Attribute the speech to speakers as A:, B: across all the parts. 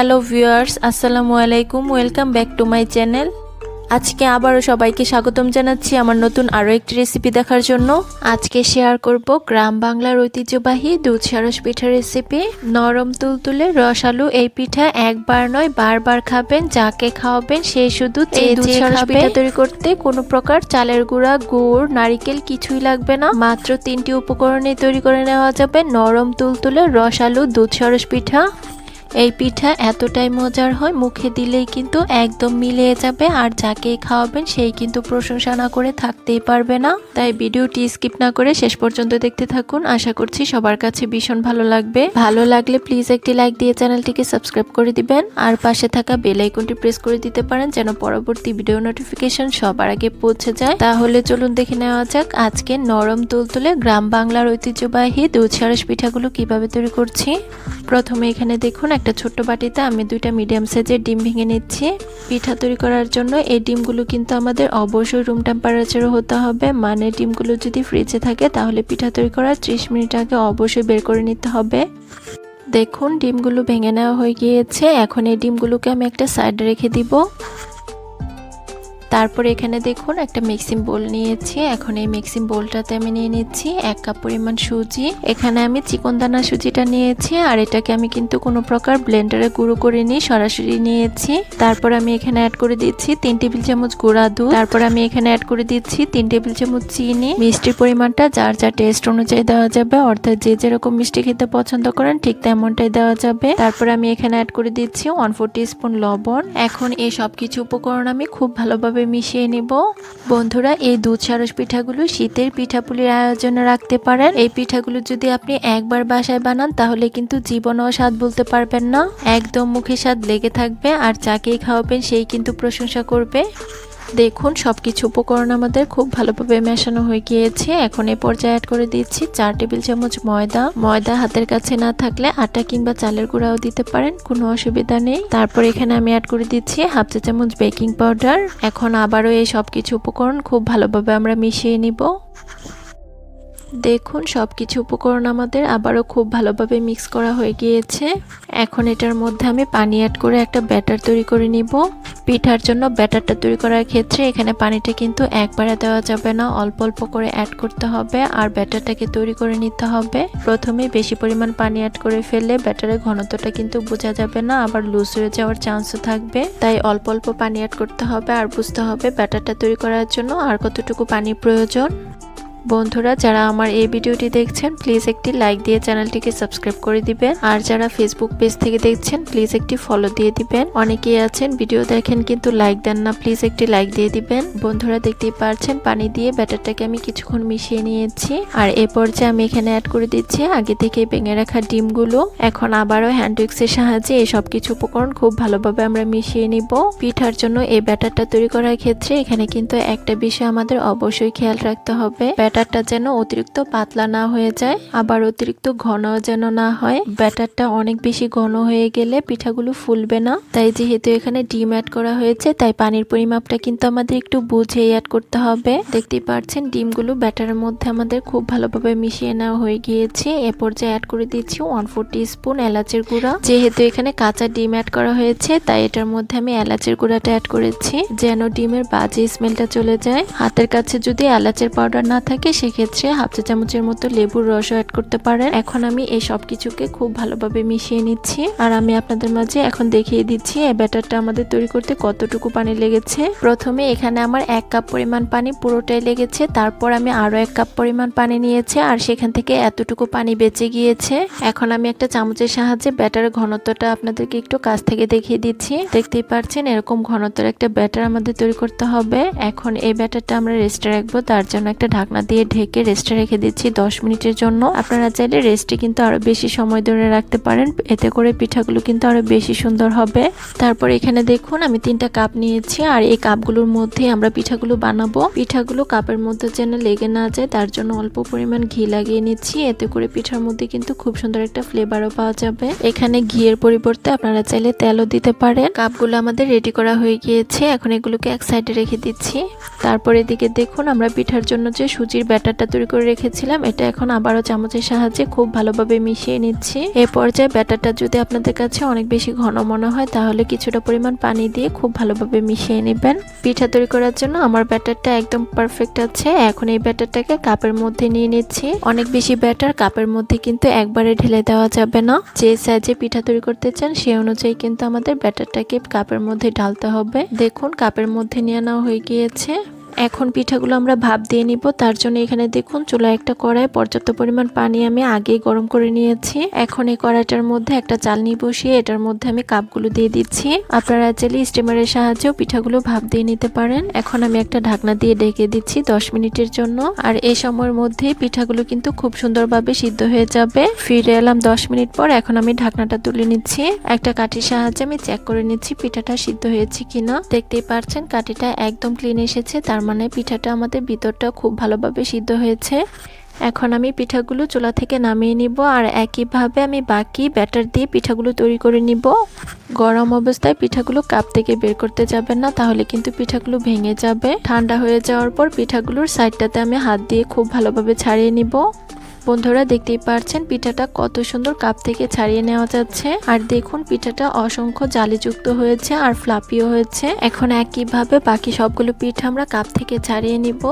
A: Hello viewers আসসালামু আলাইকুম welcome back to my channel আজকে আবারও সবাইকে স্বাগতম জানাচ্ছি আমার নতুন আরও একটি রেসিপি দেখার জন্য। আজকে শেয়ার করব গ্রাম বাংলার ঐতিহ্যবাহী দুধ সারস পিঠার রেসিপি নরম তুলতুলে রসালু এই পিঠা একবার নয় বারবার খাবেন যাকে খাওয়াবেন সে শুধু এই দুধ সারস পিঠা তৈরি করতে কোনো প্রকার চালের গুঁড়া গুড় নারিকেল কিছুই লাগবে না। মাত্র তিনটি উপকরণে তৈরি করে নেওয়া যাবে নরম তুলতুলে রসালু দুধ সরস পিঠা। এই পিঠা এতটাই মজার হয়, মুখে দিলেই কিন্তু একদম মিলিয়ে যাবে আর যাকেই খাওয়াবেন সেই কিন্তু প্রশংসা না করে থাকতেই পারবে না। তাই ভিডিওটি স্কিপ না করে শেষ পর্যন্ত দেখতে থাকুন। আশা করছি সবার কাছে ভীষণ ভালো লাগবে। ভালো লাগলে প্লিজ একটি লাইক দিয়ে চ্যানেলটিকে সাবস্ক্রাইব করে দিবেন। আর পাশে থাকা বেল আইকনটি প্রেস করে দিতে পারেন যেন পরবর্তী ভিডিও নোটিফিকেশন সবার আগে পৌঁছে যায়। তাহলে চলুন দেখে নেওয়া যাক আজকে নরম তুলতুলে গ্রাম বাংলার ঐতিহ্যবাহী দুধ সারস পিঠাগুলো কীভাবে তৈরি করছি। প্রথমে এখানে দেখুন একটা ছোট্ট বাটিতে আমি দুইটা মিডিয়াম সাইজের ডিম ভেঙে নিচ্ছি। পিঠা তৈরি করার জন্য এই ডিমগুলো কিন্তু আমাদের অবশ্যই রুম টেম্পারেচারও হতে হবে। মানে ডিমগুলো যদি ফ্রিজে থাকে তাহলে পিঠা তৈরি করার ত্রিশ মিনিট আগে অবশ্যই বের করে নিতে হবে। দেখুন, ডিমগুলো ভেঙে নেওয়া হয়ে গিয়েছে। এখন এই ডিমগুলোকে আমি একটা সাইডে রেখে দিব। তারপর এখানে দেখুন একটা মিক্সিং বোল নিয়েছি। এখন এই মিক্সিং বোলটাতে আমি নিয়ে নিচ্ছি এক কাপ পরিমাণ সুজি। এখানে আমি চিকন দানা সুজিটা নিয়েছি আর এটাকে আমি কিন্তু কোনো প্রকার ব্লেন্ডারে গুঁড়ো করে নিই সরাসরি নিয়েছি। তারপর আমি এখানে অ্যাড করে দিচ্ছি তিন টেবিল চামচ গুঁড়া দুধ। তারপর আমি এখানে অ্যাড করে দিচ্ছি তিন টেবিল চামচ চিনি। মিষ্টির পরিমাণটা যার যা টেস্ট অনুযায়ী দেওয়া যাবে, অর্থাৎ যে যেরকম মিষ্টি খেতে পছন্দ করেন, ঠিক তেমনটাই দেওয়া যাবে। তারপর আমি এখানে অ্যাড করে দিচ্ছি ওয়ান ফোর স্পুন লবণ। এখন এই সব কিছু উপকরণ আমি খুব ভালোভাবে মিশিয়ে নেব? বন্ধুরা, এই দুধ সারস পিঠাগুলো শীতের পিঠাপুলির আয়োজনে রাখতে পারেন। এই পিঠাগুলো যদি আপনি একবার বাসায় বানান, তাহলে কিন্তু জীবনও স্বাদ বলতে পারবেন না। একদম মুখে স্বাদ লেগে থাকবে, আর যাকেই খাওয়াবেন, সেই কিন্তু প্রশংসা করবে। দেখুন, সবকিছু উপকরণ আমাদের খুব ভালোভাবে মেশানো হয়ে গিয়েছে। এখন এ পর্যায়ে অ্যাড করে দিচ্ছি চার টেবিল চামচ ময়দা। ময়দা হাতের কাছে না থাকলে আটা কিংবা চালের গুঁড়াও দিতে পারেন, কোনো অসুবিধা নেই। তারপর এখানে আমি অ্যাড করে দিচ্ছি হাফ চা চামচ বেকিং পাউডার এখন আবারও এই সব কিছু উপকরণ খুব ভালোভাবে আমরা মিশিয়ে নিব। দেখুন সব কিছু উপকরণ আমাদের আবারও খুব ভালোভাবে মিক্স করা হয়ে গিয়েছে। এখন এটার মধ্যে আমি পানি অ্যাড করে একটা ব্যাটার তৈরি করে নিব। পিঠার জন্য ব্যাটারটা তৈরি করার ক্ষেত্রে এখানে পানিটা কিন্তু একবারে দেওয়া যাবে না। অল্প অল্প করে অ্যাড করতে হবে আর ব্যাটারটাকে তৈরি করে নিতে হবে। প্রথমে বেশি পরিমাণ পানি অ্যাড করে ফেললে ব্যাটারের ঘনত্বটা কিন্তু বোঝা যাবে না, আবার লুজ হয়ে যাওয়ার চান্সও থাকবে। তাই অল্প অল্প পানি অ্যাড করতে হবে আর বুঝতে হবে ব্যাটারটা তৈরি করার জন্য আর কতটুকু পানি প্রয়োজন। বন্ধুরা, যারা আমার এই ভিডিওটি দেখছেন প্লিজ একটি লাইক দিয়ে চ্যানেলটিকে সাবস্ক্রাইব করে দিবেন। আর যারা ফেসবুক পেজ থেকে দেখছেন প্লিজ একটি ফলো দিয়ে দিবেন। অনেকেই আছেন ভিডিও দেখেন কিন্তু লাইক দেন না প্লিজ একটি লাইক দিয়ে দিবেন। বন্ধুরা, দেখতেই পারছেন, পানি দিয়ে ব্যাটারটাকে আমি কিছুক্ষণ মিশিয়ে নিয়েছি। আর এ পর্যায়ে আমি এখানে অ্যাড করে দিচ্ছি, আগে থেকে ভেঙে রাখা ডিমগুলো। এখন আবারও হ্যান্ড উইক্সের সাহায্যে এই সব কিছু উপকরণ খুব ভালোভাবে আমরা মিশিয়ে নিব। পিঠার জন্য এই ব্যাটারটা তৈরি করার ক্ষেত্রে এখানে কিন্তু একটা বিষয় আমাদের অবশ্যই খেয়াল রাখতে হবে। ব্যাটারটা যেন অতিরিক্ত পাতলা না হয়ে যায়, আবার অতিরিক্ত ঘন যেন না হয়। ব্যাটারটা অনেক বেশি ঘন হয়ে গেলে পিঠাগুলো ফুলবে না। তাই যেহেতু এখানে ডিম অ্যাড করা হয়েছে, তাই পানির পরিমাপটা কিন্তু আমাদের একটু বুঝে অ্যাড করতে হবে। দেখতেই পাচ্ছেন ডিমগুলো ব্যাটারের মধ্যে আমাদের খুব ভালোভাবে মিশিয়ে নেওয়া হয়ে গিয়েছে। এ পর্যায়ে অ্যাড করে দিচ্ছি ওয়ান ফোর স্পুন এলাচের গুঁড়া। যেহেতু এখানে কাঁচা ডিম অ্যাড করা হয়েছে, তাই এটার মধ্যে আমি এলাচের গুঁড়াটা অ্যাড করেছি। যেন ডিমের বাজে স্মেলটা চলে যায়। হাতের কাছে যদি এলাচের পাউডার না থাকে সেক্ষেত্রে হাফ চা চামচের মতো লেবুর রসও অ্যাড করতে পারেন। এখন আমি এই সব কিছুকে খুব ভালোভাবে মিশিয়ে নিচ্ছি। আর আমি আপনাদের মাঝে এখন দেখিয়ে দিচ্ছি এই ব্যাটারটা আমাদের তৈরি করতে কতটুকু পানি লেগেছে। প্রথমে এখানে আমার এক কাপ পরিমাণ পানি পুরোটাই লেগেছে। তারপর আমি আরও এক কাপ পরিমাণ পানি নিয়েছি, আর সেখান থেকে এতটুকু পানি বেঁচে গিয়েছে। এখন আমি একটা চামচের সাহায্যে ব্যাটারের ঘনত্বটা আপনাদেরকে একটু কাছ থেকে দেখিয়ে দিচ্ছি। দেখতেই পাচ্ছেন এরকম ঘনত্বের একটা ব্যাটার আমাদের তৈরি করতে হবে। এখন এই ব্যাটারটা আমরা রেস্টে রাখব, তার জন্য একটা ঢাকনা দিয়ে ঢেকে রেস্টে রেখে দিচ্ছি দশ মিনিটের জন্য। আপনারা চাইলে রেস্টে কিন্তু আরও বেশি সময় ধরে রাখতে পারেন। এতে করে পিঠাগুলো কিন্তু আরও বেশি সুন্দর হবে। তারপর এখানে দেখুন, আমি তিনটা কাপ নিয়েছি আর এই কাপগুলোর মধ্যে আমরা পিঠাগুলো বানাবো। পিঠাগুলো কাপের মধ্যে যেন লেগে না যায়, তার জন্য অল্প পরিমাণ ঘি লাগিয়ে নিচ্ছি। এতে করে পিঠার মধ্যে কিন্তু খুব সুন্দর একটা ফ্লেভারও পাওয়া যাবে। এখানে ঘিয়ের পরিবর্তে আপনারা চাইলে তেলও দিতে পারেন। কাপগুলো আমাদের রেডি করা হয়ে গিয়েছে। এখন এগুলোকে এক সাইডে রেখে দিচ্ছি। তারপর এদিকে দেখুন, আমরা পিঠার জন্য যে সুজি সুজির ব্যাটারটা তৈরি করে রেখেছিলাম। এটা এখন আবারও চামচের সাহায্যে খুব ভালোভাবে মিশিয়ে নিচ্ছি। এ পর্যায়ে ব্যাটারটা যদি আপনাদের কাছে অনেক বেশি ঘন মনে হয়, তাহলে কিছুটা পরিমাণ পানি দিয়ে খুব ভালোভাবে মিশিয়ে নেবেন। পিঠা তৈরি করার জন্য আমার ব্যাটারটা একদম পারফেক্ট আছে। এখন এই ব্যাটারটাকে কাপের মধ্যে নিয়ে নিচ্ছি। অনেক বেশি ব্যাটার কাপের মধ্যে কিন্তু একবারে ঢেলে দেওয়া যাবে না। যে সাইজে পিঠা তৈরি করতে চান সেই অনুযায়ী কিন্তু আমাদের ব্যাটারটাকে কাপের মধ্যে ঢালতে হবে। দেখুন, কাপের মধ্যে নিয়ে নেওয়া হয়ে গিয়েছে। এখন পিঠাগুলো আমরা ভাপ দিয়ে নিব, তার জন্য এখানে দেখুন চুলা একটা কড়াই, পর্যাপ্ত পরিমাণ পানি আমি আগেই গরম করে নিয়েছি। এখন এই কড়াইটার মধ্যে একটা চালনি বসিয়ে এটার মধ্যে আমি কাপগুলো দিয়ে দিচ্ছি। আপনারা চাইলে স্টিমারের সাহায্যেও পিঠাগুলো ভাপ দিয়ে নিতে পারেন। এখন আমি একটা ঢাকনা দিয়ে ডেকে দিচ্ছি দশ মিনিটের জন্য। আর এই সময়ের মধ্যে পিঠাগুলো কিন্তু খুব সুন্দরভাবে সিদ্ধ হয়ে যাবে। ফিরে এলাম দশ মিনিট পর, এখন আমি ঢাকনাটা তুলে নিচ্ছি। একটা কাঠির সাহায্যে আমি চেক করে নিচ্ছি পিঠাটা সিদ্ধ হয়েছে কিনা। দেখতেই পারছেন, কাঠিটা একদম ক্লিন এসেছে, তার মানে পিঠাটা আমাদের ভিতরটা খুব ভালোভাবে সিদ্ধ হয়েছে। এখন আমি পিঠাগুলো চোলা থেকে নামিয়ে নিব আর একইভাবে আমি বাকি ব্যাটার দিয়ে পিঠাগুলো তৈরি করে নিব। গরম অবস্থায় পিঠাগুলো কাপ থেকে বের করতে যাবেন না, তাহলে কিন্তু পিঠাগুলো ভেঙে যাবে। ঠান্ডা হয়ে যাওয়ার পর পিঠাগুলোর সাইডটাতে আমি হাত দিয়ে খুব ভালোভাবে ছাড়িয়ে নিব। বন্ধুরা দেখতেই পারছেন, পিঠাটা কত সুন্দর কাপ থেকে ছাড়িয়ে নেওয়া যাচ্ছে। আর দেখুন, পিঠাটা অসংখ্য জালিযুক্ত হয়েছে আর ফ্লাপিও হয়েছে। এখন একইভাবে বাকি সবগুলো পিঠা আমরা কাপ থেকে ছাড়িয়ে নিব।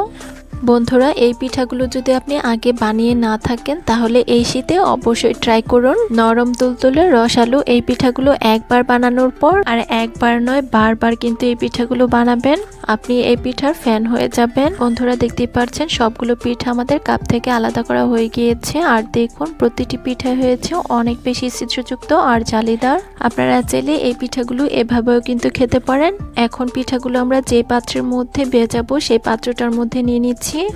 A: বন্ধুরা, এই পিঠাগুলো যদি আপনি আগে বানিয়ে না থাকেন, তাহলে এই শীতে অবশ্যই ট্রাই করুন নরম তুলতুলে রসালু এই পিঠাগুলো একবার বানানোর পর আর একবার নয়, বারবার কিন্তু এই পিঠাগুলো বানাবেন। আপনি এই পিঠার ফ্যান হয়ে যাবেন। বন্ধুরা, দেখতেই পাচ্ছেন, সবগুলো পিঠা আমাদের কাপ থেকে আলাদা করা হয়ে গিয়েছে। আর দেখুন, প্রতিটি পিঠা হয়েছে অনেক বেশি ছিদ্রযুক্ত আর জালিদার। আপনারা চাইলে এই পিঠাগুলো এভাবেও কিন্তু খেতে পারেন। এখন পিঠাগুলো আমরা যে পাত্রের মধ্যে ভেজাবো, সেই পাত্রটার মধ্যে নিয়ে নিচ্ছি। see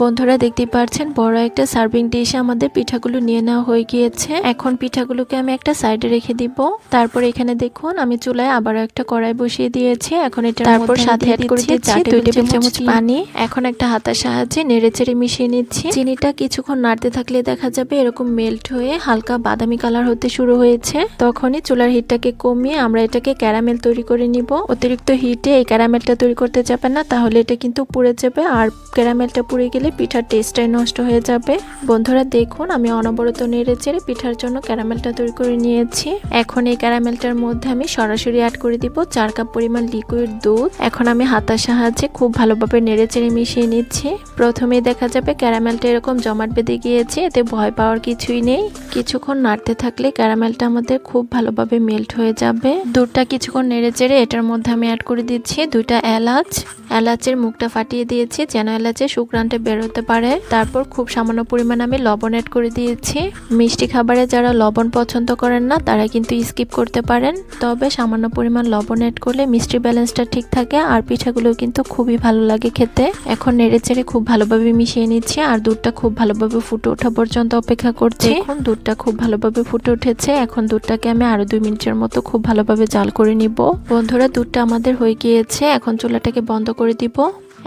A: বন্ধুরা দেখতেই পাচ্ছেন বড় একটা সার্ভিং ডিশে আমাদের পিঠাগুলো নিয়ে নেওয়া হয়ে গিয়েছে। এখন পিঠাগুলোকে আমি একটা সাইডে রেখে দিব। তারপর এখানে দেখুন আমি চুলায় আবারও একটা কড়াই বসিয়ে দিয়েছি। এখন এটা তারপর সাথে অ্যাড করে দিচ্ছি দুই টেবিল চামচ পানি। এখন একটা হাতার সাহায্যে নেড়েচেড়ে মিশিয়ে নিচ্ছি। চিনিটা কিছুক্ষণ নাড়তে থাকলে দেখা যাবে এরকম মেল্ট হয়ে হালকা বাদামি কালার হতে শুরু হয়েছে। তখনই চুলার হিটটাকে কমিয়ে আমরা এটাকে ক্যারামেল তৈরি করে নিব। অতিরিক্ত হিটে এই ক্যারামেলটা তৈরি করতে যাবে না তাহলে এটা কিন্তু পুড়ে যাবে। আর ক্যারামেলটা পুড়ে গেলে পিঠার টেস্টটাই নষ্ট হয়ে যাবে। বন্ধুরা, দেখুন, আমি অনবরত নেড়ে চেড়ে পিঠার জন্য ক্যারামেলটা তৈরি করে নিয়েছি। এখন এই ক্যারামেলটার মধ্যে আমি সরাসরি অ্যাড করে দিব চার কাপ পরিমাণ লিকুইড দুধ। এখন আমি হাতার সাহায্যে খুব ভালোভাবে নেড়ে চেড়ে মিশিয়ে নিচ্ছি। প্রথমেই দেখা যাবে ক্যারামেলটা এরকম জমাট বেঁধে গিয়েছে, এতে ভয় পাওয়ার কিছুই নেই। কিছুক্ষণ নাড়তে থাকলে ক্যারামেলটা আমাদের খুব ভালোভাবে মেল্ট হয়ে যাবে। দুধটা কিছুক্ষণ নেড়ে চেড়ে এটার মধ্যে আমি অ্যাড করে দিচ্ছি দুইটা এলাচ। এলাচের মুখটা ফাটিয়ে দিয়েছি, যেন এলাচের শুক্রানটা বেরোতে পারে। তারপর খুব সামান্য পরিমাণ আমি লবণ অ্যাড করে দিয়েছি। মিষ্টি খাবারে যারা লবণ পছন্দ করেন না, তারা কিন্তু স্কিপ করতে পারেন। তবে সামান্য পরিমাণ লবণ অ্যাড করলে মিষ্টি ব্যালেন্সটা ঠিক থাকে আর পিঠাগুলো কিন্তু খুবই ভালো লাগে খেতে। এখন নেড়ে চেড়ে খুব ভালোভাবে মিশিয়ে নিচ্ছি আর দুধটা খুব ভালোভাবে ফুটে ওঠা পর্যন্ত অপেক্ষা করছি। এখন দুধটা খুব ভালোভাবে ফুটে উঠেছে। এখন দুধটাকে আমি আরও দুই মিনিটের মতো খুব ভালোভাবে জাল করে নিব। বন্ধুরা, দুধটা আমাদের হয়ে গিয়েছে। এখন চুলাটাকে বন্ধ করে দিব।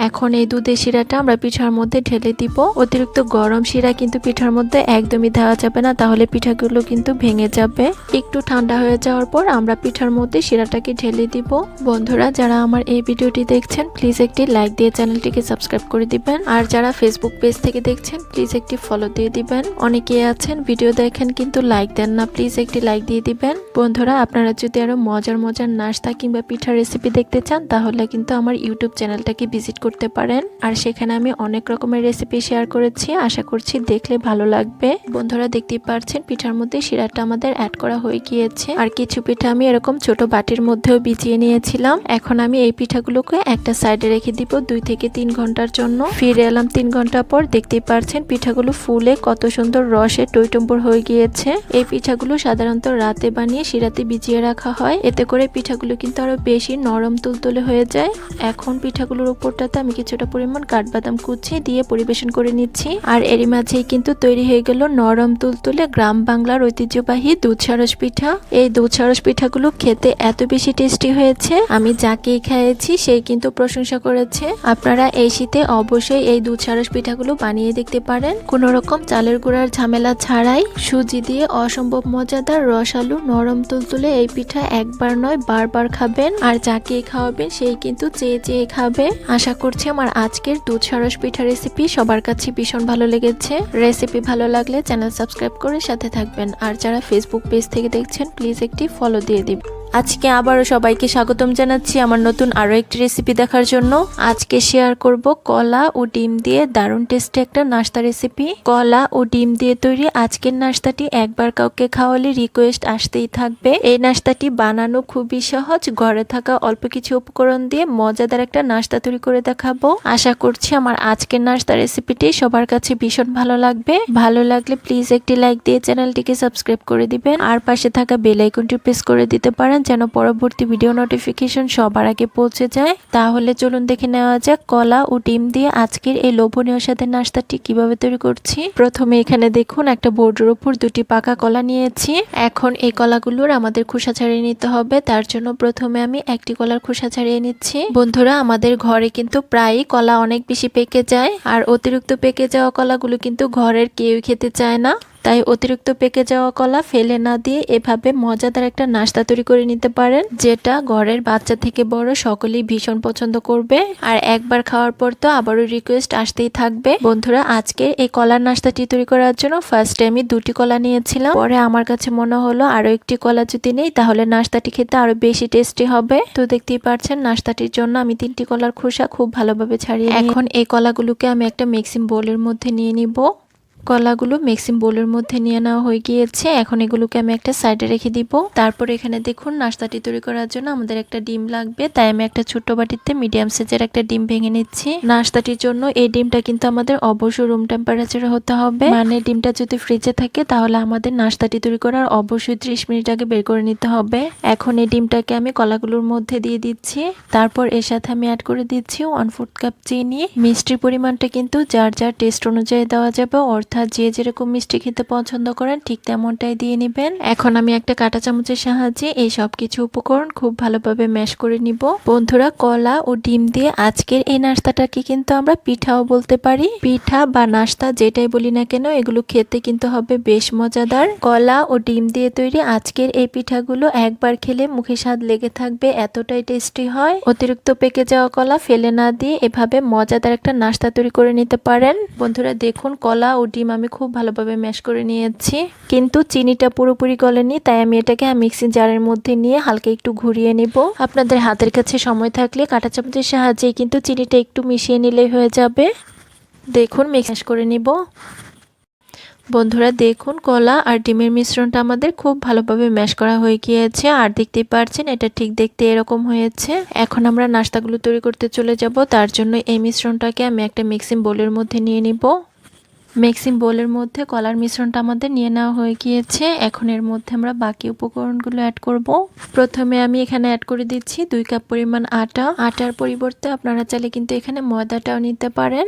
A: এখন এই দুধের শিরাটা আমরা পিঠার মধ্যে ঢেলে দিব। অতিরিক্ত গরম শিরা কিন্তু পিঠার মধ্যে একদমই দেওয়া যাবে না, তাহলে পিঠাগুলো কিন্তু ভেঙে যাবে। একটু ঠান্ডা হয়ে যাওয়ার পর আমরা পিঠার মধ্যে শিরাটাকে ঢেলে দিব। বন্ধুরা, যারা আমার এই ভিডিওটি দেখছেন প্লিজ একটি লাইক দিয়ে চ্যানেলটিকে সাবস্ক্রাইব করে দিবেন। আর যারা ফেসবুক পেজ থেকে দেখছেন প্লিজ একটি ফলো দিয়ে দিবেন। অনেকে আছেন ভিডিও দেখেন কিন্তু লাইক দেন না প্লিজ একটি লাইক দিয়ে দিবেন। বন্ধুরা, আপনারা যদি আরও মজার মজার নাস্তা কিংবা পিঠার রেসিপি দেখতে চান, তাহলে কিন্তু আমার ইউটিউব চ্যানেলটাকে ভিজিট করতে পারেন। আর সেখানে আমি অনেক রকমের রেসিপি শেয়ার করেছি। আশা করছি দেখলে ভালো লাগবে। বন্ধুরা দেখতে পারছেন, পিঠার মধ্যে শিরাটা আমাদের অ্যাড করা হয়ে গিয়েছে। আর কিছু পিঠা আমি এরকম ছোট বাটির মধ্যেও বিছিয়ে নিয়েছিলাম। এখন আমি এই পিঠাগুলোকে একটা সাইডে রেখে দিব দুই থেকে তিন ঘণ্টার জন্য। ফিরে এলাম তিন ঘণ্টা পর, দেখতেই পারছেন পিঠাগুলো ফুলে কত সুন্দর রসে টইটম্বর হয়ে গিয়েছে। এই পিঠাগুলো সাধারণত রাতে বানিয়ে শিরাতে ভিজিয়ে রাখা হয়। এতে করে পিঠাগুলো কিন্তু আরও বেশি নরম তুলতুলে হয়ে যায়। এখন পিঠাগুলোর উপরটাতে আমি কিছুটা পরিমাণ কাঠবাদাম কুচি দিয়ে পরিবেশন করে নিচ্ছি। আর এরই মাঝেই কিন্তু তৈরি হয়ে গেল নরম তুলতুলে গ্রাম বাংলার ঐতিহ্যবাহী দুধ সারস পিঠা। এই দুধ সারস পিঠাগুলো খেতে এত বেশি টেস্টি হয়েছে, আমি যাকেই খেয়েছি সেই কিন্তু প্রশংসা করেছে। আপনারা এই শীতে অবশ্যই এই দুধ সারস পিঠাগুলো বানিয়ে দেখতে পারেন। কোন রকম চালের গুঁড়ার ঝামেলা ছাড়াই সুজি দিয়ে অসম্ভব মজাদার রসালু নরম তুলতুলে এই পিঠা একবার নয় বারবার খাবেন। আর যাকে খাওয়াবেন সেই কিন্তু চেয়ে চেয়ে খাবে। আশা করছি আমার আজকের দুধ সরস পিঠা রেসিপি সবার কাছে ভীষণ ভালো লেগেছে। রেসিপি ভালো লাগলে চ্যানেল সাবস্ক্রাইব করে সাথে থাকবেন। আর যারা ফেসবুক পেজ থেকে দেখছেন প্লিজ একটি ফলো দিয়ে দিবেন। আজকে আবারও সবাইকে স্বাগতম জানাচ্ছি আমার নতুন আরও একটি রেসিপি দেখার জন্য। আজকে শেয়ার করব কলা ও ডিম দিয়ে দারুণ টেস্টি একটা নাস্তা রেসিপি কলা ও ডিম দিয়ে তৈরি আজকের নাস্তাটি একবার কাউকে খাওয়ালে রিকোয়েস্ট আসতেই থাকবে। এই নাস্তাটি বানানো খুবই সহজ, ঘরে থাকা অল্প কিছু উপকরণ দিয়ে মজাদার একটা নাস্তা তৈরি করে দেখাবো। আশা করছি আমার আজকের নাস্তা রেসিপিটি সবার কাছে ভীষণ ভালো লাগবে। ভালো লাগলে প্লিজ একটি লাইক দিয়ে চ্যানেলটিকে সাবস্ক্রাইব করে দিবেন। আর পাশে থাকা বেল আইকনটি প্রেস করে দিতে পারেন। যেন পরবর্তী ভিডিও নোটিফিকেশন সবার আগে পৌঁছে যায়। তাহলে চলুন দেখে নেওয়া যাক কলা ও ডিম দিয়ে আজকের এই লোভনীয় সাথে নাস্তাটি কীভাবে তৈরি করছি। প্রথমে এখানে দেখুন একটা বোর্ডের উপর দুটি পাকা কলা নিয়েছি। এখন এই কলাগুলোর আমাদের খোসা ছাড়িয়ে নিতে হবে। তার জন্য প্রথমে আমি একটি কলার খোসা ছাড়িয়ে নিচ্ছি। বন্ধুরা, আমাদের ঘরে কিন্তু প্রায়ই কলা অনেক বেশি পেকে যায়। আর অতিরিক্ত পেকে যাওয়া কলাগুলো কিন্তু ঘরের কেউ খেতে চায় না। তাই অতিরিক্ত পেকে যাওয়া কলা ফেলে না দিয়ে এভাবে মজাদার একটা নাস্তা তৈরি করে নিতে পারেন, যেটা ঘরের বাচ্চা থেকে বড় সকলেই ভীষণ পছন্দ করবে। আর একবার খাওয়ার পর তো আবারও রিকোয়েস্ট আসতেই থাকবে। বন্ধুরা, আজকে এই কলার নাস্তাটি তৈরি করার জন্য ফার্স্টে আমি দুটি কলা নিয়েছিলাম। পরে আমার কাছে মনে হলো আরও একটি কলা যদি নেই, তাহলে নাস্তাটি খেতে আরও বেশি টেস্টি হবে। তো দেখতেই পারছেন, নাস্তাটির জন্য আমি তিনটি কলার খোসা খুব ভালোভাবে ছাড়িয়ে এখন এই কলাগুলোকে আমি একটা মিক্সিং বোলের মধ্যে নিয়ে নিব। কলাগুলো মিক্সিং বোলের মধ্যে নিয়ে নেওয়া হয়ে গিয়েছে। এখন এগুলোকে আমি একটা সাইডে রেখে দিব। তারপর এখানে দেখুন, নাস্তাটি তৈরি করার জন্য আমাদের একটা ডিম লাগবে। তাই আমি একটা ছোট্ট বাটিতে মিডিয়াম সাইজের একটা ডিম ভেঙে নিচ্ছি। নাস্তাটির জন্য এই ডিমটা কিন্তু আমাদের অবশ্যই রুম টেম্পারেচারে হতে হবে। মানে ডিমটা যদি ফ্রিজে থাকে, তাহলে আমাদের নাস্তাটি তৈরি করার অবশ্যই ত্রিশ মিনিট আগে বের করে নিতে হবে। এখন এই ডিমটাকে আমি কলাগুলোর মধ্যে দিয়ে দিচ্ছি। তারপর এর সাথে আমি অ্যাড করে দিচ্ছি ওয়ান ফোর্থ কাপ চিনি। মিষ্টির পরিমাণটা কিন্তু যার যার টেস্ট অনুযায়ী দেওয়া যাবে, অর্থাৎ অর্থাৎ যে যেরকম মিষ্টি খেতে পছন্দ করেন, ঠিক তেমনটাই দিয়ে নেবেন। এখন আমি একটা কাঁটা চামচের সাহায্যে এই সব কিছু উপকরণ খুব ভালোভাবে ম্যাশ করে নিব। বন্ধুরা, কলা ও ডিম দিয়ে আজকের এই নাস্তাটাকে কিন্তু আমরা পিঠাও বলতে পারি। পিঠা বা নাস্তা যেটাই বলি না কেন, এগুলো খেতে কিন্তু হবে বেশ মজাদার। কলা ও ডিম দিয়ে তৈরি আজকের এই পিঠাগুলো একবার খেলে মুখে স্বাদ লেগে থাকবে, এতটাই টেস্টি হয়। অতিরিক্ত পেকে যাওয়া কলা ফেলে না দিয়ে এভাবে মজাদার একটা নাস্তা তৈরি করে নিতে পারেন। বন্ধুরা, দেখুন, কলা ও ডিম আমি খুব ভালোভাবে ম্যাশ করে নিয়েছি। কিন্তু চিনিটা পুরোপুরি গলেনি, তাই আমি এটাকে মিক্সিং জারের মধ্যে নিয়ে হালকা একটু ঘুরিয়ে নেব। আপনাদের হাতের কাছে সময় থাকলে কাঁটা চামচের সাহায্যে কিন্তু চিনিটা একটু মিশিয়ে নিলেই হয়ে যাবে। দেখুন মিক্স করে নিব। বন্ধুরা, দেখুন, কলা আর ডিমের মিশ্রণটা আমাদের খুব ভালোভাবে ম্যাশ করা হয়ে গিয়েছে। আর দেখতেই পারছেন, এটা ঠিক দেখতে এরকম হয়েছে। এখন আমরা নাস্তাগুলো তৈরি করতে চলে যাব। তার জন্য এই মিশ্রণটাকে আমি একটা মিক্সিং বোলের মধ্যে নিয়ে নিব। মিক্সিং বোলের মধ্যে কলার মিশ্রণটা আমাদের নিয়ে নেওয়া হয়ে গিয়েছে। এখন এর মধ্যে আমরা বাকি উপকরণগুলো অ্যাড করব। প্রথমে আমি এখানে অ্যাড করে দিচ্ছি দুই কাপ পরিমাণ আটা। আটার পরিবর্তে আপনারা চাইলে কিন্তু এখানে ময়দাটাও নিতে পারেন।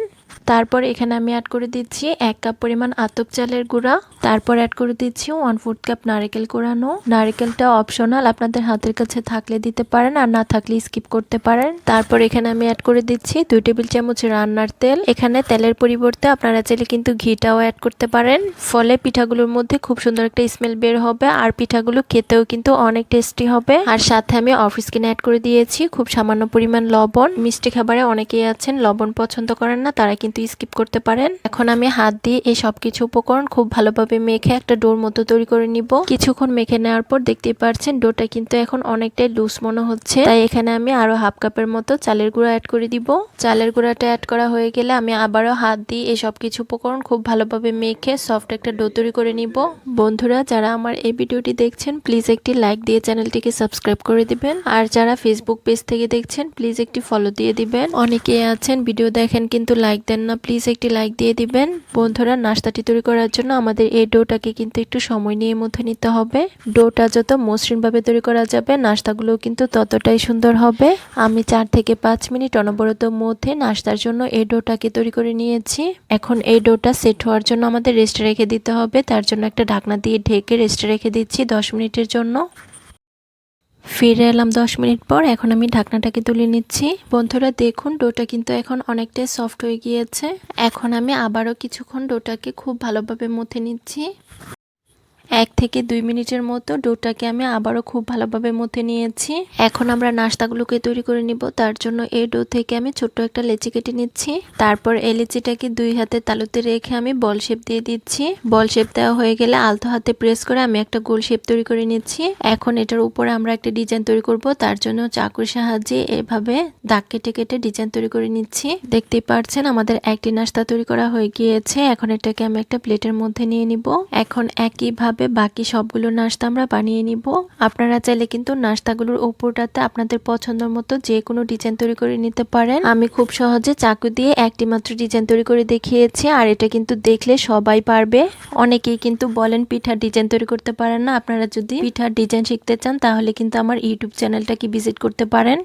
A: তারপর এখানে আমি অ্যাড করে দিচ্ছি এক কাপ পরিমাণ আতপ চালের গুঁড়া। তারপর অ্যাড করে দিচ্ছি ওয়ান ফোর্থ কাপ নারিকেল কোরানো। নারিকেলটা অপশনাল আপনাদের হাতের কাছে থাকলে দিতে পারেন আর না থাকলে স্কিপ করতে পারেন। তারপর এখানে আমি অ্যাড করে দিচ্ছি দুই টেবিল চামচ রান্নার তেল। এখানে তেলের পরিবর্তে আপনারা চাইলে কিন্তু ঘিটাও অ্যাড করতে পারেন। ফলে পিঠাগুলোর মধ্যে খুব সুন্দর একটা স্মেল বের হবে আর পিঠাগুলো খেতেও কিন্তু অনেক টেস্টি হবে। আর সাথে আমি অফিস কিনে অ্যাড করে দিয়েছি, খুব সামান্য পরিমাণ লবণ। মিষ্টি খাবারে অনেকেই আছেন, লবণ পছন্দ করেন না, তারা কিন্তু স্কিপ করতে পারেন। এখন আমি হাত দিয়ে এই সব কিছু উপকরণ খুব ভালোভাবে মেখে একটা ডোর মতো তৈরি করে নিব। কিছুক্ষণ মেখে নেওয়ার পর দেখতেই পাচ্ছেন ডোটা কিন্তু এখন অনেকটাই লুজ মনে হচ্ছে। তাই এখানে আমি আরও হাফ কাপের মতো চালের গুঁড়া অ্যাড করে দিব। চালের গুঁড়াটা অ্যাড করা হয়ে গেলে আমি আবারও হাত দিয়ে এই সব কিছু উপকরণ খুব ভালোভাবে মেখে সফট একটা ডো তৈরি করে নিব। বন্ধুরা, যারা আমার এই ভিডিওটি দেখছেন প্লিজ একটি লাইক দিয়ে চ্যানেলটিকে সাবস্ক্রাইব করে দিবেন। আর যারা ফেসবুক পেজ থেকে দেখছেন প্লিজ একটি ফলো দিয়ে দিবেন। অনেকে আছেন ভিডিও দেখেন কিন্তু লাইক দেন না প্লিজ একটি লাইক দিয়ে দিবেন। বন্ধুরা, নাস্তাটি তৈরি করার জন্য আমাদের এই ডোটাকে কিন্তু একটু সময় নিয়ে মধ্যে নিতে হবে। ডোটা যত মসৃণভাবে তৈরি করা যাবে নাস্তাগুলো কিন্তু ততটাই সুন্দর হবে। আমি চার থেকে পাঁচ মিনিট অনবরত মধ্যে নাস্তার জন্য এই ডোটাকে তৈরি করে নিয়েছি। এখন এই ডোটা সেট হওয়ার জন্য আমাদের রেস্টে রেখে দিতে হবে। তার জন্য একটা ঢাকনা দিয়ে ঢেকে রেস্টে রেখে দিচ্ছি দশ মিনিটের জন্য। ফিরে এলাম দশ মিনিট পর, এখন আমি ঢাকনাটাকে তুলে নিচ্ছি। বন্ধুরা, দেখুন, ডোটা কিন্তু এখন অনেকটাই সফট হয়ে গিয়েছে। এখন আমি আবারও কিছুক্ষণ ডোটাকে খুব ভালোভাবে মুথে নিচ্ছি। এক থেকে দুই মিনিটের মতো ডোটাকে আমি আবারও খুব ভালোভাবে মথে নিয়েছি। এখন আমরা নাস্তাগুলোকে তৈরি করে নিব। তার জন্য এই ডো থেকে আমি ছোট্ট একটা লেচি কেটে নিচ্ছি। তারপর এই লেচিটাকে দুই হাতে তালুতে রেখে আমি বল শেপ দিয়ে দিচ্ছি। বল শেপ দেওয়া হয়ে গেলে আলতো হাতে প্রেস করে আমি একটা গোল শেপ তৈরি করে নিচ্ছি। এখন এটার উপরে আমরা একটা ডিজাইন তৈরি করব। তার জন্য চাকুর সাহায্যে এভাবে দাগ কেটে কেটে ডিজাইন তৈরি করে নিচ্ছি। দেখতেই পারছেন আমাদের একটি নাস্তা তৈরি করা হয়ে গিয়েছে। এখন এটাকে আমি একটা প্লেটের মধ্যে নিয়ে নিব। এখন একইভাবে বাকি সবগুলো নাস্তা আমরা বানিয়ে নিব। আপনারা চাইলে কিন্তু নাস্তাগুলোর উপরটাতে আপনাদের পছন্দ মতো যে কোনো ডিজাইন তৈরি করে নিতে পারেন। আমি খুব সহজে চাকু দিয়ে একটি মাত্র ডিজাইন তৈরি করে দেখিয়েছি, আর এটা কিন্তু দেখলে সবাই পারবে। অনেকেই কিন্তু বলেন পিঠার ডিজাইন তৈরি করতে পারেন না। আপনারা যদি পিঠার ডিজাইন শিখতে চান, তাহলে কিন্তু আমার ইউটিউব চ্যানেলটা কি ভিজিট করতে পারেন।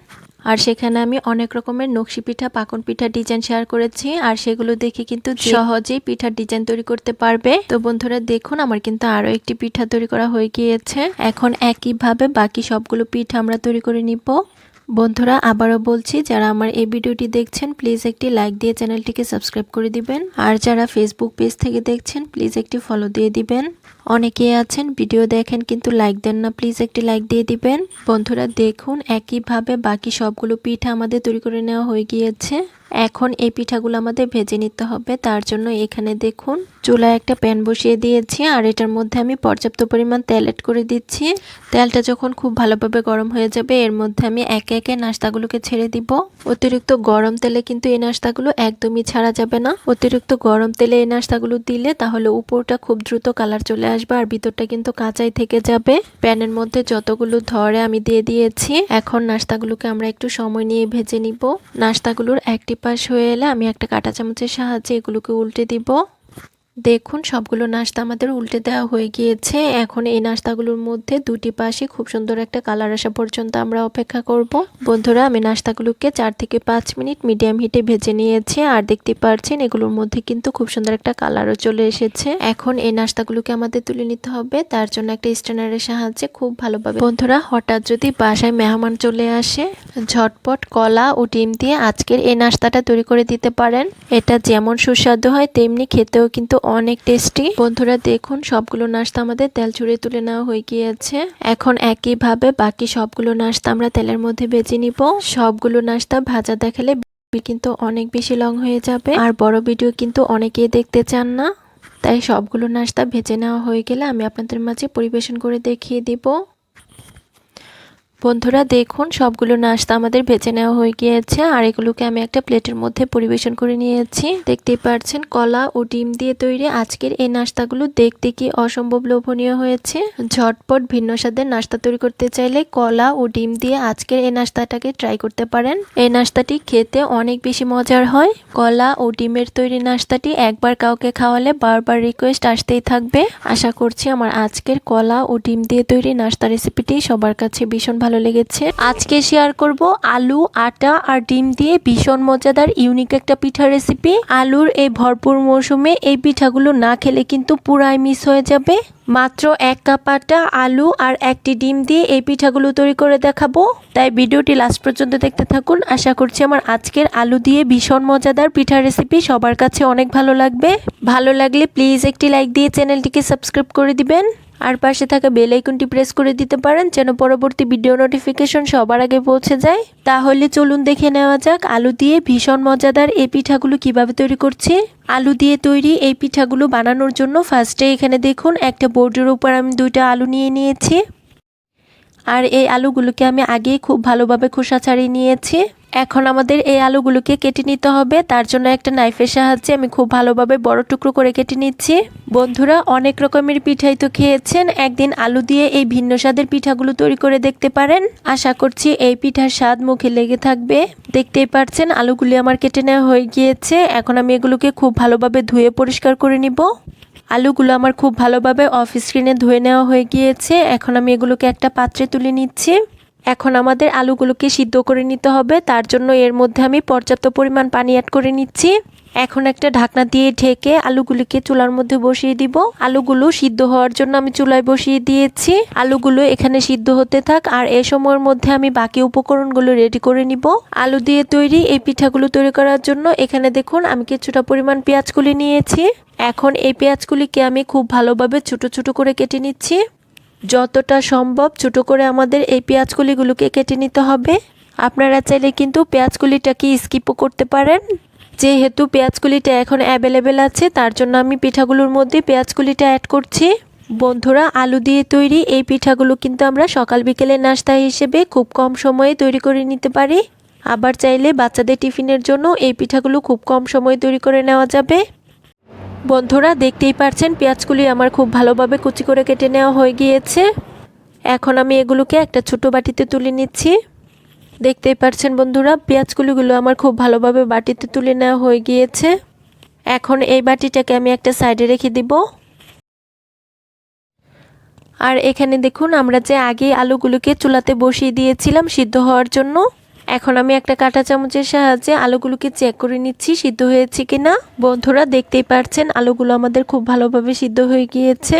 A: আর সেখানে আমি অনেক রকমের নকশি পিঠা পাকন পিঠা ডিজাইন শেয়ার করেছি আর সেগুলো দেখে কিন্তু সহজেই পিঠার ডিজাইন তৈরি করতে পারবে। তো বন্ধুরা দেখুন আমার কিন্তু আরও একটি পিঠা তৈরি করা হয়ে গিয়েছে। এখন একইভাবে বাকি সবগুলো পিঠা আমরা তৈরি করে নিব। বন্ধুরা আবারও বলছি যারা আমার এই ভিডিওটি দেখছেন প্লিজ একটি লাইক দিয়ে চ্যানেলটিকে সাবস্ক্রাইব করে দিবেন। আর যারা ফেসবুক পেজ থেকে দেখছেন প্লিজ একটি ফলো দিয়ে দিবেন। অনেকেই আছেন, ভিডিও দেখেন কিন্তু লাইক দেন না প্লিজ একটি লাইক দিয়ে দিবেন। বন্ধুরা, দেখুন একইভাবে বাকি সবগুলো পিঠা আমাদের তৈরি করে নেওয়া হয়ে গিয়েছে। এখন এই পিঠাগুলো আমাদের ভেজে নিতে হবে, তার জন্য এখানে দেখুন, চুলায় একটা প্যান বসিয়ে দিয়েছি আর এটার মধ্যে আমি পর্যাপ্ত পরিমাণ তেল অ্যাড করে দিচ্ছি। তেলটা যখন খুব ভালোভাবে গরম হয়ে যাবে, এর মধ্যে আমি একে একে নাস্তাগুলোকে ছেড়ে দিব। অতিরিক্ত গরম তেলে কিন্তু এই নাস্তাগুলো একদমই ছাড়া যাবে না। অতিরিক্ত গরম তেলে এই নাস্তাগুলো দিলে তাহলে উপরটা খুব দ্রুত কালার চলে আসবে আর ভিতরটা কিন্তু কাঁচাই থেকে যাবে। প্যানের মধ্যে যতগুলো ধরে আমি দিয়ে দিয়েছি, এখন নাস্তাগুলোকে আমরা একটু সময় নিয়ে ভেজে নিব। নাস্তাগুলোর একটি পাশ হয়ে এলে আমি একটা কাঁটা চামচের সাহায্যে এগুলোকে উল্টে দিব। দেখুন, সবগুলো নাস্তা আমাদের উল্টে দেওয়া হয়ে গিয়েছে। এখন এই নাস্তাগুলোর মধ্যে দুটি পাশে খুব সুন্দর একটা কালার আসা পর্যন্ত আমরা অপেক্ষা করব। বন্ধুরা, আমি নাস্তাগুলোকে চার থেকে পাঁচ মিনিট মিডিয়াম হিটে ভেজে নিয়েছি আর দেখতে পাচ্ছেন এগুলোর মধ্যে কিন্তু খুব সুন্দর একটা কালারও চলে এসেছে। এখন এই নাস্তাগুলোকে আমাদের তুলে নিতে হবে, তার জন্য একটা স্ট্যান্ডারের সাহায্যে খুব ভালোভাবে। বন্ধুরা, হঠাৎ যদি বাসায় মেহমান চলে আসে, ঝটপট কলা ও ডিম দিয়ে আজকের এই নাস্তাটা তৈরি করে দিতে পারেন। এটা যেমন সুস্বাদু হয়, তেমনি খেতেও কিন্তু অনেক টেস্টি। বন্ধুরা দেখুন, সবগুলো নাস্তা আমাদের তেল ছুড়ে তুলে নেওয়া হয়ে গিয়েছে। এখন একইভাবে বাকি সবগুলো নাস্তা আমরা তেলের মধ্যে বেজে নিব। সবগুলো নাস্তা ভাজা দেখালে কিন্তু অনেক বেশি লং হয়ে যাবে। আর বড় ভিডিও কিন্তু অনেকেই দেখতে চান না। তাই সবগুলো নাস্তা ভেজে নেওয়া হয়ে গেলে আমি আপনাদের মাঝে পরিবেশন করে দেখিয়ে দিব। বন্ধুরা দেখুন, সবগুলো নাস্তা আমাদের ভেজে নেওয়া হয়ে গিয়েছে। আর এগুলোকে আমি একটা প্লেটের মধ্যে পরিবেশন করে নিয়েছি। দেখতেই পাচ্ছেন কলা ও ডিম দিয়ে তৈরি আজকের এই নাস্তাগুলো দেখতে কি অসম্ভব লোভনীয় হয়েছে। ঝটপট ভিন্ন স্বাদের নাস্তা তৈরি করতে চাইলে কলা ও ডিম দিয়ে আজকের এই নাস্তাটাকে ট্রাই করতে পারেন। এই নাস্তাটি খেতে অনেক বেশি মজার হয়। কলা ও ডিমের তৈরি নাস্তাটি একবার কাউকে খাওয়ালে বারবার রিকোয়েস্ট আসতেই থাকবে। আশা করছি আমার আজকের কলা ও ডিম দিয়ে তৈরি নাস্তা রেসিপিটি সবার কাছে ভীষণ ভালো লেগেছে। আজকে শেয়ার করব আলু, আটা আর ডিম দিয়ে ভীষণ মজাদার ইউনিক একটা পিঠা রেসিপি আলুর এই ভরপুর মৌসুমে এই পিঠাগুলো না খেলে কিন্তু পুরাই মিস হয়ে যাবে। মাত্র এক কাপ আটা, আলু আর একটি ডিম দিয়ে এই পিঠাগুলো তৈরি করে দেখাবো। তাই ভিডিওটি লাস্ট পর্যন্ত দেখতে থাকুন। আশা করছি আমার আজকের আলু দিয়ে ভীষণ মজাদার পিঠা রেসিপি সবার কাছে অনেক ভালো লাগবে। ভালো লাগলে প্লিজ একটি লাইক দিয়ে চ্যানেলটিকে সাবস্ক্রাইব করে দিবেন। আর পাশে থাকা বেল আইকনটি প্রেস করে দিতে পারেন যেন পরবর্তী ভিডিও নোটিফিকেশন সবার আগে পৌঁছে যায়। তাহলে চলুন দেখে নেওয়া যাক আলু দিয়ে ভীষণ মজাদার এই পিঠাগুলো কীভাবে তৈরি করছি। আলু দিয়ে তৈরি এই পিঠাগুলো বানানোর জন্য ফার্স্টে এখানে দেখুন একটা বোর্ডের উপর আমি দুইটা আলু নিয়ে নিয়েছি। আর এই আলুগুলোকে আমি আগেই খুব ভালোভাবে খোসা ছাড়িয়ে নিয়েছি। এখন আমাদের এই আলুগুলোকে কেটে নিতে হবে। তার জন্য একটা নাইফের সাহায্যে আমি খুব ভালোভাবে বড় টুকরো করে কেটে নিচ্ছি। বন্ধুরা, অনেক রকমের পিঠাই তো খেয়েছেন। একদিন আলু দিয়ে এই ভিন্ন স্বাদের পিঠাগুলো তৈরি করে দেখতে পারেন। আশা করছি এই পিঠার স্বাদ মুখে লেগে থাকবে। দেখতেই পারছেন আলুগুলি আমার কেটে নেওয়া হয়ে গিয়েছে। এখন আমি এগুলোকে খুব ভালোভাবে ধুয়ে পরিষ্কার করে নিব। আলুগুলো আমার খুব ভালোভাবে অফ স্ক্রিনে ধুয়ে নেওয়া হয়ে গিয়েছে। এখন আমি এগুলোকে একটা পাত্রে তুলে নিচ্ছি। এখন আমাদের আলুগুলোকে সিদ্ধ করে নিতে হবে। তার জন্য এর মধ্যে আমি পর্যাপ্ত পরিমাণ পানি অ্যাড করে নিচ্ছি। এখন একটা ঢাকনা দিয়ে ঢেকে আলুগুলিকে চুলার মধ্যে বসিয়ে দিব। আলুগুলো সিদ্ধ হওয়ার জন্য আমি চুলায় বসিয়ে দিয়েছি। আলুগুলো এখানে সিদ্ধ হতে থাক আর এ সময়ের মধ্যে আমি বাকি উপকরণগুলো রেডি করে নিব। আলু দিয়ে তৈরি এই পিঠাগুলো তৈরি করার জন্য এখানে দেখুন আমি কিছুটা পরিমাণ পেঁয়াজ কুলি নিয়েছি। এখন এই পেঁয়াজগুলিকে আমি খুব ভালোভাবে ছোটো ছোটো করে কেটে নিচ্ছি। যতটা সম্ভব ছোটো করে আমাদের এই পেঁয়াজগুলিগুলোকে কেটে নিতে হবে। আপনারা চাইলে কিন্তু পেঁয়াজগুলিটাকে স্কিপও করতে পারেন। যেহেতু পেঁয়াজকুলিটা এখন অ্যাভেলেবেল আছে, তার জন্য আমি পিঠাগুলোর মধ্যে পেঁয়াজকুলিটা অ্যাড করছি। বন্ধুরা, আলু দিয়ে তৈরি এই পিঠাগুলো কিন্তু আমরা সকাল বিকেলে নাস্তা হিসেবে খুব কম সময়ে তৈরি করে নিতে পারি। আবার চাইলে বাচ্চাদের টিফিনের জন্য এই পিঠাগুলো খুব কম সময়ে তৈরি করে নেওয়া যাবে। বন্ধুরা, দেখতেই পারছেন পেঁয়াজগুলি আমার খুব ভালোভাবে কুচি করে কেটে নেওয়া হয়ে গিয়েছে। এখন আমি এগুলোকে একটা ছোটো বাটিতে তুলে নিচ্ছি। দেখতেই পারছেন বন্ধুরা, পেঁয়াজগুলিগুলো আমার খুব ভালোভাবে বাটিতে তুলে নেওয়া হয়ে গিয়েছে। এখন এই বাটিটাকে আমি একটা সাইডে রেখে দিব। আর এখানে দেখুন, আমরা যে আগে আলুগুলোকে চুলাতে বসিয়ে দিয়েছিলাম সিদ্ধ হওয়ার জন্য, এখন আমি একটা কাঁটা চামচের সাহায্যে আলুগুলোকে চেক করে নিচ্ছি সিদ্ধ হয়েছে কিনা। বন্ধুরা, দেখতেই পারছেন, আলুগুলো আমাদের খুব ভালোভাবে সিদ্ধ হয়ে গিয়েছে।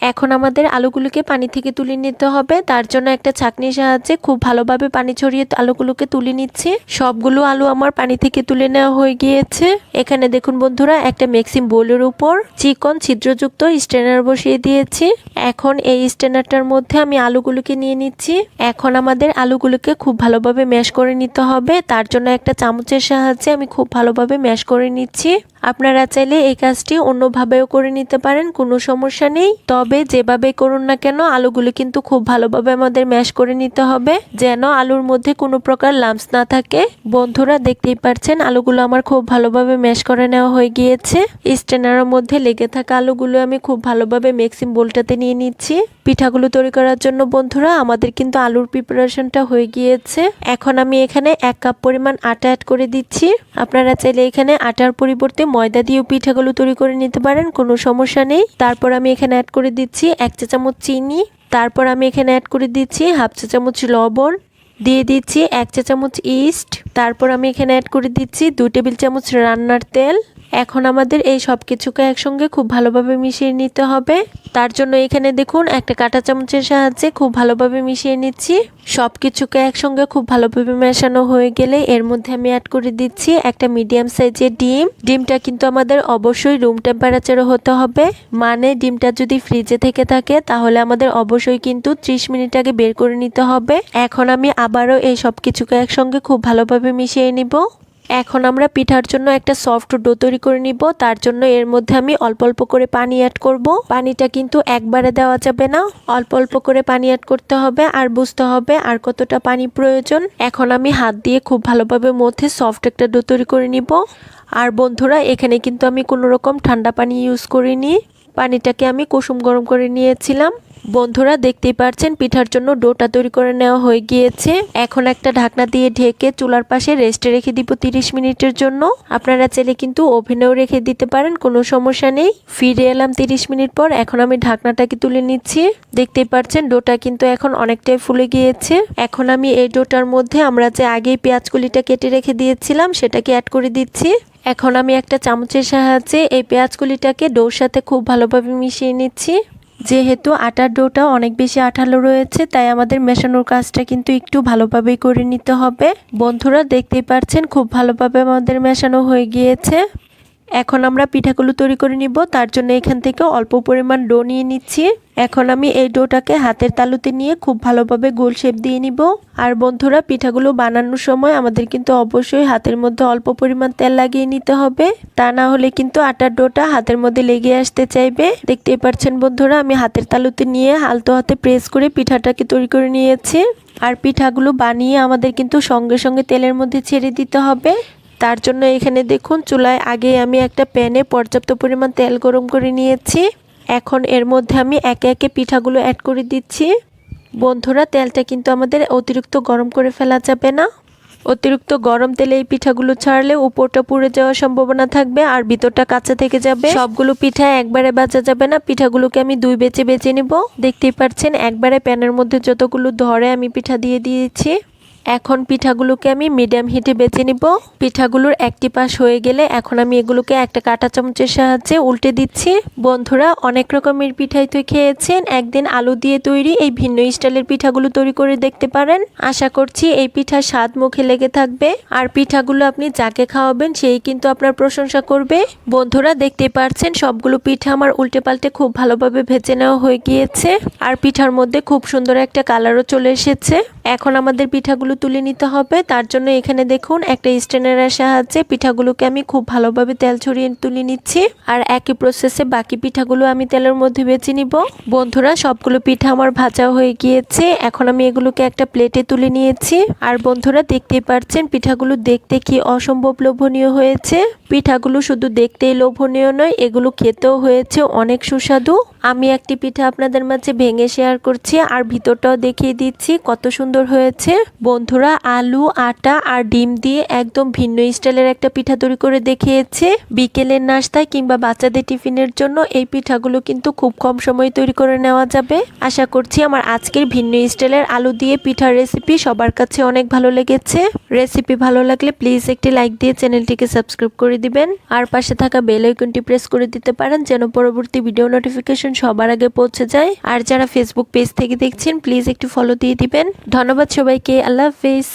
A: এখন আমাদের আলুগুলোকে পানি থেকে তুলে নিতে হবে। তার জন্য একটা ছাঁকনির সাহায্যে খুব ভালোভাবে পানি ছড়িয়ে আলুগুলোকে তুলে নিচ্ছি। সবগুলো আলু আমার পানি থেকে তুলে নেওয়া হয়ে গিয়েছে। এখানে দেখুন বন্ধুরা, একটা ম্যাক্সিম বোলের উপর চিকন ছিদ্রযুক্ত স্ট্রেনার বসিয়ে দিয়েছি। এখন এই স্ট্রেনারটার মধ্যে আমি আলুগুলোকে নিয়ে নিচ্ছি। এখন আমাদের আলুগুলোকে খুব ভালোভাবে ম্যাশ করে নিতে হবে। তার জন্য একটা চামচের সাহায্যে আমি খুব ভালোভাবে ম্যাশ করে নিচ্ছি। আপনারা চাইলে এই কাজটি অন্যভাবেও করে নিতে পারেন, কোনো সমস্যা নেই। তবে যেভাবে করুন না কেন, আলুগুলো কিন্তু খুব ভালোভাবে আমাদের ম্যাশ করে নিতে হবে, যেন আলুর মধ্যে কোনো প্রকার লাম্পস না থাকে। বন্ধুরা, দেখতেই পারছেন, আলুগুলো আমার খুব ভালোভাবে ম্যাশ করে নেওয়া হয়ে গিয়েছে। স্টেনারের মধ্যে লেগে থাকা আলুগুলো আমি খুব ভালোভাবে মিক্সিং বোলটাতে নিয়ে নিচ্ছি। পিঠাগুলো তৈরি করার জন্য, বন্ধুরা, আমাদের কিন্তু আলুর প্রিপারেশনটা হয়ে গিয়েছে। এখন আমি এখানে এক কাপ পরিমাণ আটা অ্যাড করে দিচ্ছি। আপনারা চাইলে এখানে আটার পরিবর্তে ময়দা দিয়েও পিঠাগুলো তৈরি করে নিতে পারেন, কোনো সমস্যা নেই। তারপর আমি এখানে অ্যাড করে দিচ্ছি এক চা চামচ চিনি। তারপর আমি এখানে অ্যাড করে দিচ্ছি হাফ চা চামচ লবণ। দিয়ে দিচ্ছি এক চা চামচ ইস্ট তারপর আমি এখানে অ্যাড করে দিচ্ছি দু টেবিল চামচ রান্নার তেল। এখন আমাদের এই সব কিছুকে একসঙ্গে খুব ভালোভাবে মিশিয়ে নিতে হবে। তার জন্য এখানে দেখুন, একটা কাঁটা চামচের সাহায্যে খুব ভালোভাবে মিশিয়ে নিচ্ছি। সব কিছুকে একসঙ্গে খুব ভালোভাবে মেশানো হয়ে গেলে এর মধ্যে আমি অ্যাড করে দিচ্ছি একটা মিডিয়াম সাইজের ডিম। ডিমটা কিন্তু আমাদের অবশ্যই রুম টেম্পারেচারে হতে হবে। মানে ডিমটা যদি ফ্রিজে থেকে থাকে, তাহলে আমাদের অবশ্যই কিন্তু 30 মিনিট আগে বের করে নিতে হবে। এখন আমি আবারও এই সব কিছুকে একসঙ্গে খুব ভালোভাবে মিশিয়ে নিব। এখন আমরা পিঠার জন্য একটা সফট ডো তৈরি করে নিব। তার জন্য এর মধ্যে আমি অল্প অল্প করে পানি অ্যাড করব। পানিটা কিন্তু একবারে দেওয়া যাবে না। অল্প অল্প করে পানি অ্যাড করতে হবে আর বুঝতে হবে আর কতটা পানি প্রয়োজন। এখন আমি হাত দিয়ে খুব ভালোভাবে মধ্যে সফট একটা ডো তৈরি করে নিব। আর বন্ধুরা, এখানে কিন্তু আমি কোনো রকম ঠান্ডা পানি ইউজ করিনি। পানিটাকে আমি কুসুম গরম করে নিয়েছিলাম। বন্ধুরা দেখতেই পারছেন, পিঠার জন্য ডোটা তৈরি করে নেওয়া হয়ে গিয়েছে। এখন একটা ঢাকনা দিয়ে ঢেকে চুলার পাশে রেস্টে রেখে দিব তিরিশ মিনিটের জন্য। আপনারা চাইলে কিন্তু ওভেনেও রেখে দিতে পারেন, কোনো সমস্যা নেই। ফিরে এলাম তিরিশ মিনিট পর, এখন আমি ঢাকনাটাকে তুলে নিচ্ছি। দেখতেই পারছেন, ডোটা কিন্তু এখন অনেকটাই ফুলে গিয়েছে। এখন আমি এই ডোটার মধ্যে আমরা যে আগেই পেঁয়াজগুলিটা কেটে রেখে দিয়েছিলাম, সেটাকে অ্যাড করে দিচ্ছি। এখন আমি একটা চামচের সাহায্যে এই পেঁয়াজগুলিটাকে ডোর সাথে খুব ভালোভাবে মিশিয়ে নিচ্ছি। যেহেতু আটার ডোটা অনেক বেশি আঠালো রয়েছে, তাই আমাদের মেশানোর কাজটা কিন্তু একটু ভালোভাবেই করে নিতে হবে। বন্ধুরা দেখতেই পাচ্ছেন খুব ভালোভাবে আমাদের মেশানো হয়ে গিয়েছে। এখন আমরা পিঠাগুলো তৈরি করে নিব, তার জন্য এখান থেকে অল্প পরিমাণ ডো নিয়ে নিচ্ছি। এখন আমি এই ডোটাকে হাতের তালুতে নিয়ে খুব ভালোভাবে গোল শেপ দিয়ে নিব। আর বন্ধুরা, পিঠাগুলো বানানোর সময় আমাদের কিন্তু অবশ্যই হাতের মধ্যে অল্প পরিমাণ তেল লাগিয়ে নিতে হবে। তা না হলে কিন্তু আটার ডোটা হাতের মধ্যে লেগে আসতে চাইবে। দেখতেই পাচ্ছেন বন্ধুরা, আমি হাতের তালুতে নিয়ে হালতো হাতে প্রেস করে পিঠাটাকে তৈরি করে নিয়েছি। আর পিঠাগুলো বানিয়ে আমাদের কিন্তু সঙ্গে সঙ্গে তেলের মধ্যে ছেড়ে দিতে হবে। তার জন্য এখানে দেখুন, চুলায় আগে আমি একটা প্যানে পর্যাপ্ত পরিমাণ তেল গরম করে নিয়েছি। এখন এর মধ্যে আমি একে একে পিঠাগুলো অ্যাড করে দিচ্ছি। বন্ধুরা, তেলটা কিন্তু আমাদের অতিরিক্ত গরম করে ফেলা যাবে না। অতিরিক্ত গরম তেলে এই পিঠাগুলো ছাড়লে উপরটা পুড়ে যাওয়ার সম্ভাবনা থাকবে আর ভিতরটা কাঁচা থেকে যাবে। সবগুলো পিঠা একবারে বাজা যাবে না। পিঠাগুলোকে আমি দুই বেচে বেচে নিব। দেখতেই পাচ্ছেন, একবারে প্যানের মধ্যে যতগুলো ধরে আমি পিঠা দিয়ে দিয়েছি। এখন পিঠাগুলোকে আমি মিডিয়াম হিটে বেজে নিব। পিঠাগুলোর একটি পাশ হয়ে গেলে এখন আমি এগুলোকে একটা কাঁটা চামচের সাহায্যে উল্টে দিচ্ছি। বন্ধুরা, অনেক রকমের পিঠাই তো খেয়েছেন। একদিন আলু দিয়ে তৈরি এই ভিন্ন স্টাইলের পিঠাগুলো তৈরি করে দেখতে পারেন। আশা করছি এই পিঠা স্বাদ মুখে লেগে থাকবে। আর পিঠাগুলো আপনি যাকে খাওয়াবেন সেই কিন্তু আপনার প্রশংসা করবে। বন্ধুরা দেখতে পাচ্ছেন সবগুলো পিঠা আমার উল্টে পাল্টে খুব ভালোভাবে ভেজে নেওয়া হয়ে গিয়েছে। আর পিঠার মধ্যে খুব সুন্দর একটা কালারও চলে এসেছে। এখন আমাদের পিঠাগুলো তুলে নিতে হবে। তার জন্য এখানে দেখুন, একটা স্ট্যান্ডারের সাহায্যে পিঠাগুলোকে আমি খুব ভালোভাবে তেল ছড়িয়ে তুলে নিচ্ছি। আর একই প্রসেসে বাকি পিঠাগুলো আমি তেলের মধ্যে বেছে নিব। বন্ধুরা, সবগুলো পিঠা আমার ভাজা হয়ে গিয়েছে। এখন আমি এগুলোকে একটা প্লেটে তুলে নিয়েছি। আর বন্ধুরা, দেখতেই পাচ্ছেন পিঠাগুলো দেখতে কি অসম্ভব লোভনীয় হয়েছে। পিঠাগুলো শুধু দেখতেই লোভনীয় নয়, এগুলো খেতেও হয়েছে অনেক সুস্বাদু। আমি একটি পিঠা আপনাদের মাঝে ভেঙে শেয়ার করছি আর ভিতরটাও দেখিয়ে দিচ্ছি কত সুন্দর হয়েছে। বন্ধুরা, আলু, আটা আর ডিম দিয়ে একদম ভিন্ন স্টাইলের একটা পিঠা তৈরি করে দেখিয়েছে। বিকেলের নাস্তায় কিংবা বাচ্চাদের টিফিনের জন্য এই পিঠাগুলো কিন্তু খুব কম সময়ে তৈরি করে নেওয়া যাবে। আশা করছি আমার আজকের ভিন্ন স্টাইলের আলু দিয়ে পিঠার রেসিপি সবার কাছে অনেক ভালো লেগেছে। রেসিপি ভালো লাগলে প্লিজ একটি লাইক দিয়ে চ্যানেলটিকে সাবস্ক্রাইব করে দিবেন। আর পাশে থাকা বেল আইকনটি প্রেস করে দিতে পারেন যেন পরবর্তী ভিডিও নোটিফিকেশন সবার আগে পৌঁছে যায়। আর যারা ফেসবুক পেজ থেকে দেখছেন প্লিজ একটু ফলো দিয়ে দিবেন। ধন্যবাদ সবাইকে, আল্লাহ হাফিজ।